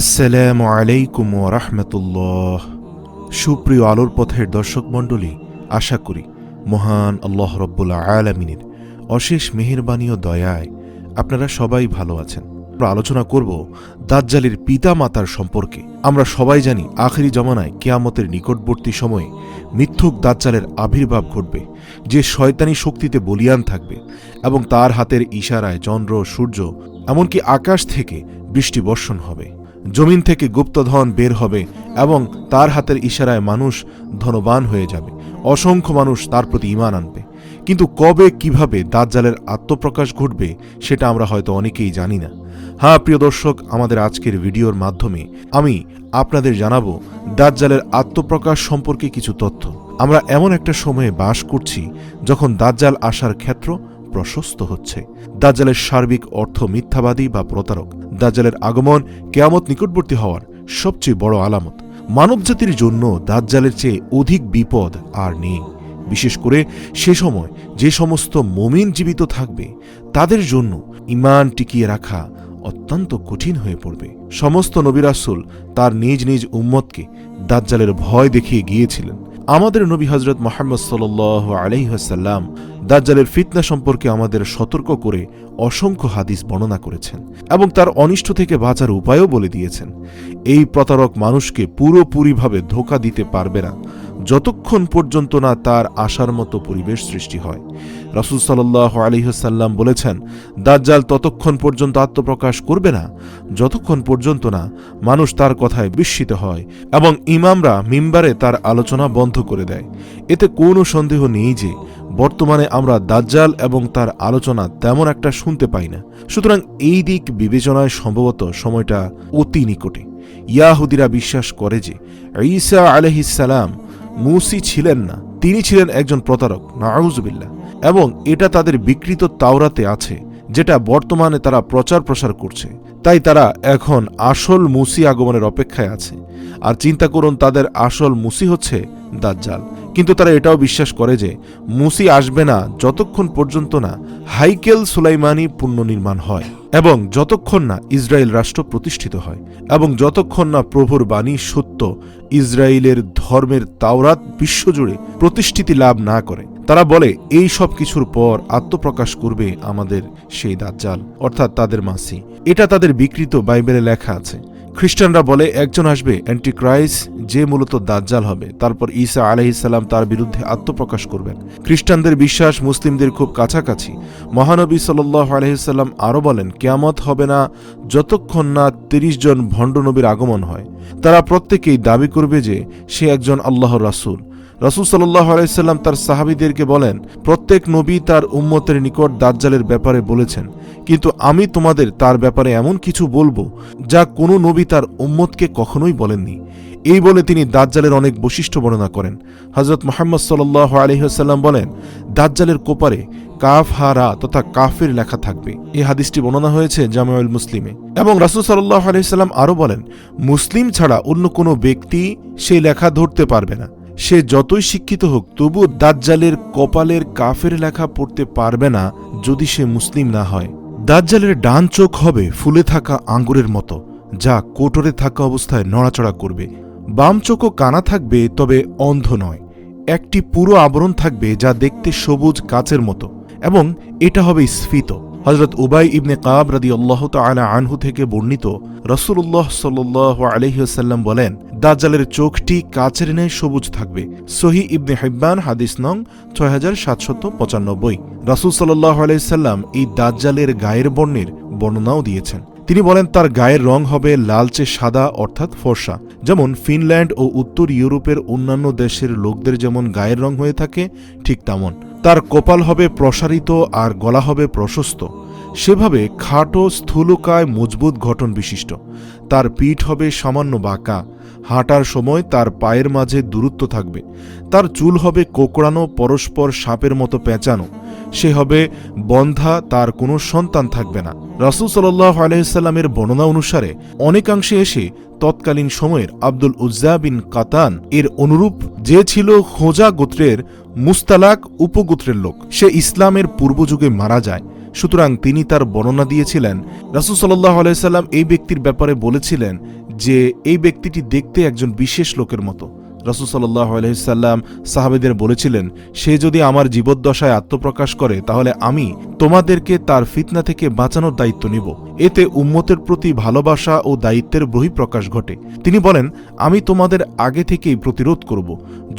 আসসালামু আলাইকুম রাহমাতুল্লাহ। সুপ্রিয় আলোর পথের দর্শক মণ্ডলী, আশা করি মহান আল্লাহ রব্বুল্লা আলামিনের অশেষ মেহেরবানি ও দয়ায় আপনারা সবাই ভালো আছেন। আমরা আলোচনা করব দাজ্জালের পিতা মাতার সম্পর্কে। আমরা সবাই জানি আখেরি জমানায় কেয়ামতের নিকটবর্তী সময়ে মিথ্যুক দাজ্জালের আবির্ভাব ঘটবে, যে শয়তানি শক্তিতে বলিয়ান থাকবে এবং তার হাতের ইশারায় চন্দ্র সূর্য, এমনকি আকাশ থেকে বৃষ্টি বর্ষণ হবে। জমিন থেকে গুপ্তধন বের হবে এবং তার হাতের ইশারায় মানুষ ধনবান হয়ে যাবে। অসংখ্য মানুষ তার প্রতি ইমান আনবে। কিন্তু কবে, কীভাবে দাজ্জালের আত্মপ্রকাশ ঘটবে, সেটা আমরা হয়তো অনেকেই জানি না। হ্যাঁ প্রিয় দর্শক, আমাদের আজকের ভিডিওর মাধ্যমে আমি আপনাদের জানাব দাজ্জালের আত্মপ্রকাশ সম্পর্কে কিছু তথ্য। আমরা এমন একটা সময়ে বাস করছি যখন দাজ্জাল আসার ক্ষেত্র প্রশস্ত হচ্ছে। দাজ্জালের সার্বিক অর্থ মিথ্যাবাদী বা প্রতারক। দাজ্জালের আগমন কেয়ামত নিকটবর্তী হওয়ার সবচেয়ে বড় আলামত। মানবজাতির জন্য দাজ্জালের চেয়ে অধিক বিপদ আর নেই। বিশেষ করে সে সময় যে সমস্ত মমিন জীবিত থাকবে, তাদের জন্য ইমান টিকিয়ে রাখা অত্যন্ত কঠিন হয়ে পড়বে। সমস্ত নবিরাসুল তার নিজ নিজ উম্মতকে দাজ্জালের ভয় দেখিয়ে গিয়েছিলেন। আমাদের নবী হজরত মোহাম্মদ সাল আলহিহাসাল্লাম দাজ্জালের ফিতনা সম্পর্কে আমাদের সতর্ক করে অসংখ্য হাদিস বর্ণনা করেছেন এবং তার অনিষ্ট থেকে বাঁচার উপায়ও বলে দিয়েছেন। এই প্রতারক মানুষকে পুরোপুরিভাবে ধোকা দিতে পারবে না। যতক্ষণ পর্যন্ত না তার আসার মতো পরিবেশ সৃষ্টি হয়। রাসুল সাল্লাহ আলিহাসাল্লাম বলেছেন, দাজ্জাল ততক্ষণ পর্যন্ত আত্মপ্রকাশ করবে না, যতক্ষণ পর্যন্ত না মানুষ তার কথায় বিস্মিত হয় এবং ইমামরা মিম্বারে তার আলোচনা বন্ধ করে দেয়। এতে কোনো সন্দেহ নেই যে বর্তমানে আমরা দাজ্জাল এবং তার আলোচনা তেমন একটা শুনতে পাই না। সুতরাং এই দিক বিবেচনায় সম্ভবত সময়টা অতি নিকটে। ইয়াহুদিরা বিশ্বাস করে যে, ঈসা আলহিসাল্লাম মুসি ছিলেন না, তিনি ছিলেন একজন প্রতারক নাউজবিল্লা এবং এটা তাদের বিকৃত তাওরাতে আছে, যেটা বর্তমানে তারা প্রচার প্রসার করছে। তাই তারা এখন আসল মুসি আগমনের অপেক্ষায় আছে। আর চিন্তা করুন, তাদের আসল মুসি হচ্ছে দাজ্জাল। কিন্তু তারা এটাও বিশ্বাস করে যে মুসি আসবে না যতক্ষণ পর্যন্ত না হাইকেল সুলাইমানি পুনর্নির্মাণ হয় এবং যতক্ষণ না ইসরায়েল রাষ্ট্র প্রতিষ্ঠিত হয় এবং যতক্ষণ না প্রভুর বাণী সত্য ইসরায়েলের ধর্মের তাওরাত বিশ্বজুড়ে প্রতিষ্ঠিতি লাভ না করে, তারা বলে, এই সব কিছুর পর আত্মপ্রকাশ করবে আমাদের সেই দাজ্জাল, অর্থাৎ তাদের মাসি। এটা তাদের বিকৃত বাইবেলে লেখা আছে। খ্রিস্টানরা বলে, একজন আসবে অ্যান্টিক্রাইস যে মূলত দাজ্জাল হবে। তারপর ঈসা আলহিসাল্লাম তার বিরুদ্ধে আত্মপ্রকাশ করবেন। খ্রিস্টানদের বিশ্বাস মুসলিমদের খুব কাছাকাছি। মহানবী সাল্লাহ আলহিসাল্লাম আরও বলেন, কেয়ামত হবে না যতক্ষণ না তিরিশ জন ভণ্ডনবীর আগমন হয়। তারা প্রত্যেকেই দাবি করবে যে, সে একজন আল্লাহর রাসুল। রসুল সাল্লাহ আলাইসাল্লাম তার সাহাবিদেরকে বলেন, প্রত্যেক নবী তার উম্মতের নিকট দাজ্জালের ব্যাপারে বলেছেন, কিন্তু আমি তোমাদের তার ব্যাপারে এমন কিছু বলব যা কোনো নবী তার উম্মতকে কখনোই বলেননি। এই বলে তিনি দাজ্জালের অনেক বৈশিষ্ট্য বর্ণনা করেন। হজরত মোহাম্মদ সাল্লাহ আলহিহাল্লাম বলেন, দাজ্জালের কোপারে কাফ হারা তথা কাফের লেখা থাকবে। এই হাদিসটি বর্ণনা হয়েছে জামাউল মুসলিমে। এবং রাসুল সাল্লাহ আলহিসাল্লাম আরও বলেন, মুসলিম ছাড়া অন্য কোনো ব্যক্তি সেই লেখা ধরতে পারবে না। সে যতই শিক্ষিত হোক তবু দাজ্জালের কপালের কাফের লেখা পড়তে পারবে না যদি সে মুসলিম না হয়। দাজ্জালের ডান চোখ হবে ফুলে থাকা আঙ্গুরের মতো, যা কোটরে থাকা অবস্থায় নড়াচড়া করবে। বাম চোখও কানা থাকবে, তবে অন্ধ নয়। একটি পুরো আবরণ থাকবে যা দেখতে সবুজ কাচের মতো, এবং এটা হবে স্ফীত। হজরত উবাই ইবনে কাব রাদি আল্লাহ তালা আনহু থেকে বর্ণিত রসুল্লাহ সাল্লাহ আলহিহাল্লাম বলেন, দাজ্জালের চোখটি কাচের ন্যায় সবুজ থাকবে। সহি ইবনে হেব্বান, হাদিস নং ছয় হাজার সাতশত পঁচানব্বই। রাসুল সাল্লাহ আলাইসাল্লাম এই দাজ্জালের গায়ের বর্ণের বর্ণনাও দিয়েছেন। তিনি বলেন, তার গায়ের রং হবে লালচে সাদা, অর্থাৎ ফর্সা। যেমন ফিনল্যান্ড ও উত্তর ইউরোপের অন্যান্য দেশের লোকদের যেমন গায়ের রং হয়ে থাকে, ঠিক তেমন। তার কপাল হবে প্রসারিত আর গলা হবে প্রশস্ত। সেভাবে খাটো স্থূলকায় মজবুত গঠন বিশিষ্ট। তার পিঠ হবে সামান্য বাঁকা। হাঁটার সময় তার পায়ের মাঝে দূরত্ব থাকবে। তার চুল হবে কোকড়ানো, পরস্পর সাপের মতো পেঁচানো। সে হবে বন্ধা, তার কোনো সন্তান থাকবে না। রাসুল সাল্লাহ আলহিসাল্লামের বর্ণনা অনুসারে, অনেকাংশে এসে তৎকালীন সময়ের আব্দুল উজ্জা বিন কাতান এর অনুরূপ যে ছিল খোঁজা গোত্রের মুস্তালাক উপগোত্রের লোক। সে ইসলামের পূর্বযুগে মারা যায়। সুতরাং তিনি তার বর্ণনা দিয়েছিলেন, রাসুল সাল্লাহ আলাইসাল্লাম এই ব্যক্তির ব্যাপারে বলেছিলেন যে, এই ব্যক্তিটি দেখতে একজন বিশেষ লোকের মতো। রসুল সাল্লাহ আলহিসাল্লাম সাহাবেদের বলেছিলেন, সে যদি আমার জীবদ্দশায় আত্মপ্রকাশ করে, তাহলে আমি তোমাদেরকে তার ফিতনা থেকে বাঁচানোর দায়িত্ব নিব। এতে উম্মতের প্রতি ভালোবাসা ও দায়িত্বের বহিঃপ্রকাশ ঘটে। তিনি বলেন, আমি তোমাদের আগে থেকেই প্রতিরোধ করব।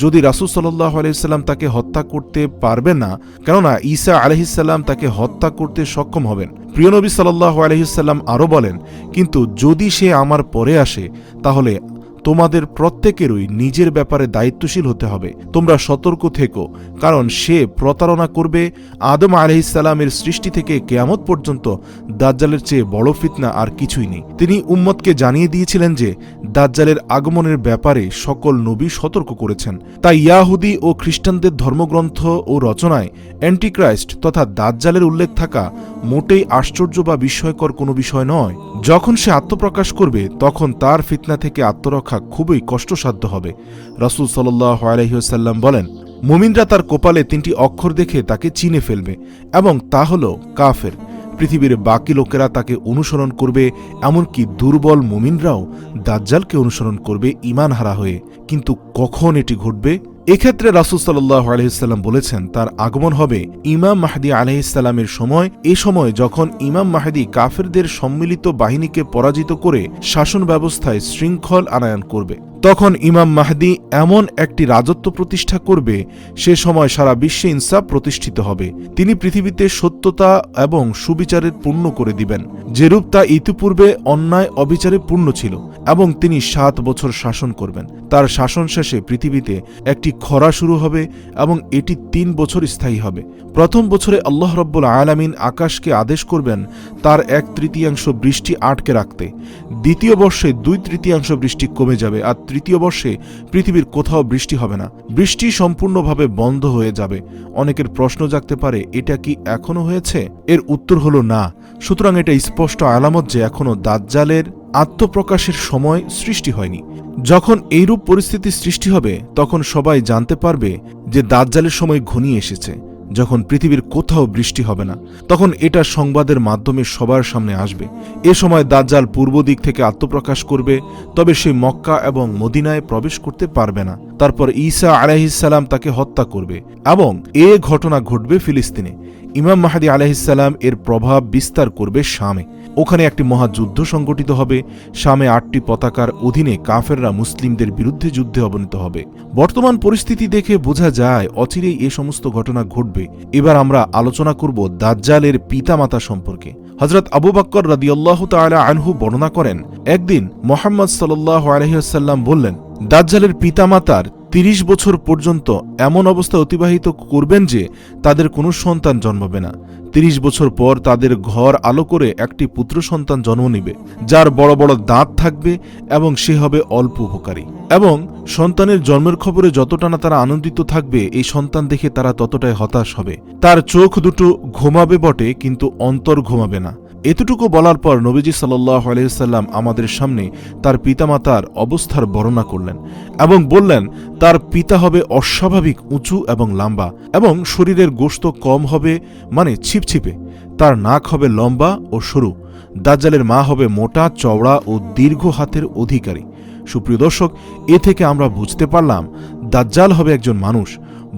যদি রাসুল সাল্লাহ আলহিসাল্লাম তাকে হত্যা করতে পারবে না, কেননা ঈসা আলহিসাল্লাম তাকে হত্যা করতে সক্ষম হবেন। প্রিয়নবী সাল্লাহ আলহিসাল্লাম আরও বলেন, কিন্তু যদি সে আমার পরে আসে, তাহলে তোমাদের প্রত্যেকেরই নিজের ব্যাপারে দায়িত্বশীল হতে হবে। তোমরা সতর্ক থেকো, কারণ সে প্রতারণা করবে আদম আলহিসাল্লামের সৃষ্টি থেকে কেয়ামত পর্যন্ত দাজ্জালের চেয়ে বড় ফিতনা আর কিছুই নেই। তিনি উম্মতকে জানিয়ে দিয়েছিলেন যে, দাজ্জালের আগমনের ব্যাপারে সকল নবী সতর্ক করেছেন। তাই ইয়াহুদি ও খ্রিস্টানদের ধর্মগ্রন্থ ও রচনায় অ্যান্টিক্রাইস্ট তথা দাজ্জালের উল্লেখ থাকা মোটেই আশ্চর্য বা বিস্ময়কর কোনো বিষয় নয়। যখন সে আত্মপ্রকাশ করবে, তখন তার ফিতনা থেকে আত্মরক্ষা খুবই কষ্টসাধ্য হবে। রসুল সাল্লাহ আলহিহাল্লাম বলেন, মুমিনরা তার কোপালে তিনটি অক্ষর দেখে তাকে চিনে ফেলবে এবং তা হল কাফের। পৃথিবীর বাকি লোকেরা তাকে অনুসরণ করবে, এমনকি দুর্বল মুমিনরাও দাজ্জালকে অনুসরণ করবে ইমান হারা হয়ে। কিন্তু কখন এটি ঘটবে? এক্ষেত্রে রাসুল সাল্লাহ আলহিসাল্লাম বলেছেন, তার আগমন হবে ইমাম মাহাদি আলহিসাল্লামের সময়। এ সময় যখন ইমাম মাহাদি কাফেরদের সম্মিলিত বাহিনীকে পরাজিত করে শাসন ব্যবস্থায় শৃঙ্খল আনায়ন করবে। তখন ইমাম মাহদি এমন একটি রাজত্ব প্রতিষ্ঠা করবে, সে সময় সারা বিশ্বে ইনসাফ প্রতিষ্ঠিত হবে। তিনি পৃথিবীতে সত্যতা এবং সুবিচারের পূর্ণ করে দিবেন। যেরূপ তা ইতিপূর্বে অন্যায় অবিচারে পূর্ণ ছিল এবং তিনি সাত বছর শাসন করবেন। তার শাসন শেষে পৃথিবীতে একটি খরা শুরু হবে এবং এটি তিন বছর স্থায়ী হবে। প্রথম বছরে আল্লাহ রব্বুল আলামিন আকাশকে আদেশ করবেন, তার এক তৃতীয়াংশ বৃষ্টি আটকে রাখতে। দ্বিতীয় বর্ষে দুই তৃতীয়াংশ বৃষ্টি কমে যাবে আর তৃতীয় বর্ষে পৃথিবীর কোথাও বৃষ্টি হবে না। বৃষ্টি সম্পূর্ণভাবে বন্ধ হয়ে যাবে। অনেকের প্রশ্ন জাগতে পারে, এটা কি এখনও হয়েছে? এর উত্তর হলো না। সুতরাং এটা স্পষ্ট আলামত যে এখনও দাজ্জালের আত্মপ্রকাশের সময় সৃষ্টি হয়নি। যখন এইরূপ পরিস্থিতি সৃষ্টি হবে, তখন সবাই জানতে পারবে যে দাজ্জালের সময় ঘনিয়ে এসেছে। যখন পৃথিবীর কোথাও বৃষ্টি হবে না, তখন এটা সংবাদের মাধ্যমে সবার সামনে আসবে। এ সময় দাজ্জাল পূর্ব দিক থেকে আত্মপ্রকাশ করবে, তবে সে মক্কা এবং মদিনায় প্রবেশ করতে পারবে না। তারপর ঈসা আলাহিসাল্লাম তাকে হত্যা করবে এবং এ ঘটনা ঘটবে ফিলিস্তিনে। ইমাম মাহাদি আলাহিসাল্লাম এর প্রভাব বিস্তার করবে শামে। ওখানে একটি মহাযুদ্ধ সংগঠিত হবে। শামে আটটি পতাকার অধীনে কাফেররা মুসলিমদের বিরুদ্ধে যুদ্ধে অবনীত হবে। বর্তমান পরিস্থিতি দেখে বোঝা যায় অচিরেই এ সমস্ত ঘটনা ঘটবে। এবার আমরা আলোচনা করব দাজ্জালের পিতামাতা সম্পর্কে। হজরত আবু বাক্কর রাদিয়াল্লাহ তালা আনহু বর্ণনা করেন, একদিন মোহাম্মদ সাল্লাহ আলহিহাল্লাম বললেন, দাজ্জালের পিতামাতার তিরিশ বছর পর্যন্ত এমন অবস্থা অতিবাহিত করবেন যে তাদের কোনো সন্তান জন্মাবে না। তিরিশ বছর পর তাদের ঘর আলো করে একটি পুত্র সন্তান জন্ম নিবে, যার বড় বড় দাঁত থাকবে এবং সে হবে অল্প উপকারী। এবং সন্তানের জন্মের খবরে যতটা না তারা আনন্দিত থাকবে, এই সন্তান দেখে তারা ততটাই হতাশ হবে। তার চোখ দুটো ঘুমাবে বটে, কিন্তু অন্তর ঘুমাবে না। এতটুকু বলার পর নবীজি সাল্লাহ আলহিসাল্লাম আমাদের সামনে তার পিতামাতার অবস্থার বর্ণনা করলেন এবং বললেন, তার পিতা হবে অস্বাভাবিক, উঁচু এবং লম্বা এবং শরীরের গোস্ত কম হবে মানে ছিপছিপে। তার নাক হবে লম্বা ও সরু। দাজ্জালের মা হবে মোটা, চওড়া ও দীর্ঘ হাতের অধিকারী। সুপ্রিয় দর্শক, এ থেকে আমরা বুঝতে পারলাম, দাজ্জাল হবে একজন মানুষ।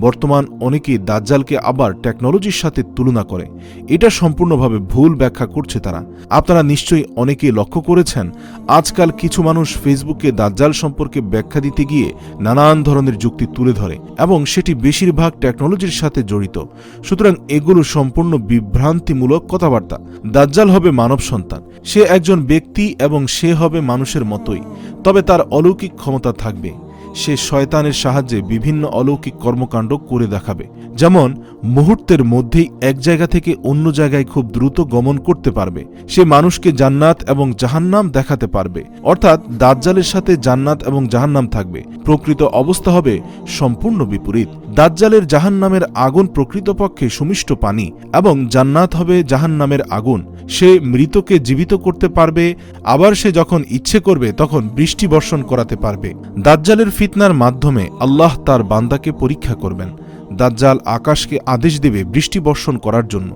বর্তমান অনেকেই দাজ্জালকে আবার টেকনোলজির সাথে তুলনা করে। এটা সম্পূর্ণভাবে ভুল ব্যাখ্যা করছে তারা। আপনারা নিশ্চয়ই অনেকেই লক্ষ্য করেছেন, আজকাল কিছু মানুষ ফেসবুকে দাজ্জাল সম্পর্কে ব্যাখ্যা দিতে গিয়ে নানান ধরনের যুক্তি তুলে ধরে এবং সেটি বেশিরভাগ টেকনোলজির সাথে জড়িত। সুতরাং এগুলো সম্পূর্ণ বিভ্রান্তিমূলক কথাবার্তা। দাজ্জাল হবে মানব সন্তান। সে একজন ব্যক্তি এবং সে হবে মানুষের মতোই। তবে তার অলৌকিক ক্ষমতা থাকবে। সে শয়তানের সাহায্যে বিভিন্ন অলৌকিক কর্মকাণ্ড করে দেখাবে। যেমন, মুহূর্তের মধ্যেই এক জায়গা থেকে অন্য জায়গায় খুব দ্রুত গমন করতে পারবে। সে মানুষকে জান্নাত এবং জাহান্নাম দেখাতে পারবে। অর্থাৎ দাজ্জালের সাথে জান্নাত এবং জাহান্নাম থাকবে। প্রকৃত অবস্থা হবে সম্পূর্ণ বিপরীত। দাজ্জালের জাহান্নামের আগুন প্রকৃতপক্ষে সুমিষ্ট পানি এবং জান্নাত হবে জাহান্নামের আগুন। সে মৃতকে জীবিত করতে পারবে। আবার সে যখন ইচ্ছে করবে, তখন বৃষ্টি বর্ষণ করাতে পারবে। দাজ্জালের ফিতনার মাধ্যমে আল্লাহ তার বান্দাকে পরীক্ষা করবেন। দাজ্জাল আকাশকে আদেশ দেবে বৃষ্টি বর্ষণ করার জন্য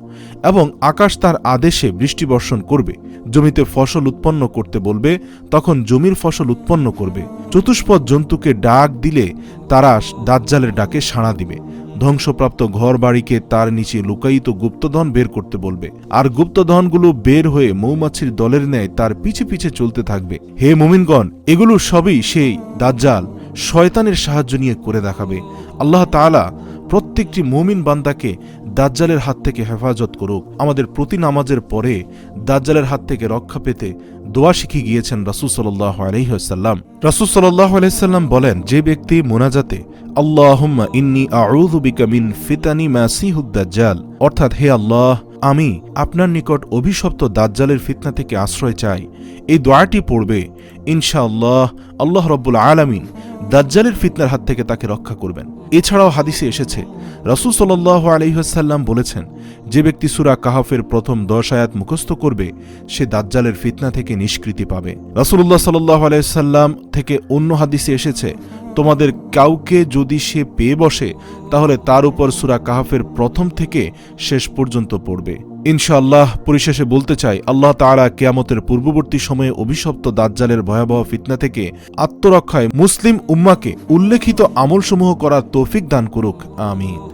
এবং আকাশ তার আদেশে বৃষ্টি বর্ষণ করবে। জমিতে ফসল উৎপন্ন করতে বলবে, তখন জমির ফসল উৎপন্ন করবে। চতুষ্পদ জন্তুকে ডাক দিলে তারা দাজ্জালের ডাকে সাড়া দিবে। ধ্বংসপ্রাপ্ত ঘর বাড়িকে তার নিচে লুকায়িত গুপ্তধন বের করতে বলবে। আর গুপ্তধনগুলো বের হয়ে মৌমাছির দলের ন্যায় তার পিছে পিছে চলতে থাকবে। হে মুমিনগণ, এগুলো সবই সেই দাজ্জাল শয়তানের সাহায্য নিয়ে করে দেখাবে। আল্লাহ তাআলা প্রত্যেকটি মুমিন বান্দাকে দাজ্জালের হাত থেকে হেফাজত করুক। আমাদের প্রতি নামাজের পরে দাজ্জালের হাত থেকে রক্ষা পেতে দোয়া শিখে গিয়েছেন রাসুল সাল্লাহ আলহিহাল্লাম রাসুল সাল্লাহ আলহিসাল্লাম বলেন, যে ব্যক্তি মোনাজাতে, আল্লাহুম্মা ইন্নি আউযু বিকা মিন ফিতানি মাসিহুদ্দাজ্জাল অর্থাৎ, হে আল্লাহ, আমি আপনার নিকট অভিশপ্ত দাজ্জালের ফিতনা থেকে আশ্রয় চাই। এই দোয়াটি পড়বে, ইনশাআল্লাহ, আল্লাহ রব্বুল আলামিন দাজ্জালের ফিতনার হাত থেকে তাকে রক্ষা করবেন। এছাড়াও হাদিসে এসেছে, রসুল সাল্লাহ আলহিহাসাল্লাম বলেছেন, যে ব্যক্তি সুরা কাহাফের প্রথম দশ আয়াত মুখস্থ করবে, সে দাজ্জালের ফিতনা থেকে নিষ্কৃতি পাবে। রসুল্লাহ সাল্লাহ আলাইসাল্লাম থেকে অন্য হাদিসে এসেছে তোমাদের কাউকে যদি সে পেয়ে বসে, তাহলে তার উপর সুরা কাহাফের প্রথম থেকে শেষ পর্যন্ত পড়বে। ইনশাআল্লাহ, পরিশেষে বলতে চাই, আল্লাহ তাআলা কেয়ামতের পূর্ববর্তী সময়ে অভিশপ্ত দাজ্জালের ভয়াবহ ফিতনা থেকে আত্মরক্ষায় মুসলিম উম্মাকে উল্লেখিত আমলসমূহ করার তৌফিক দান করুক। আমিন।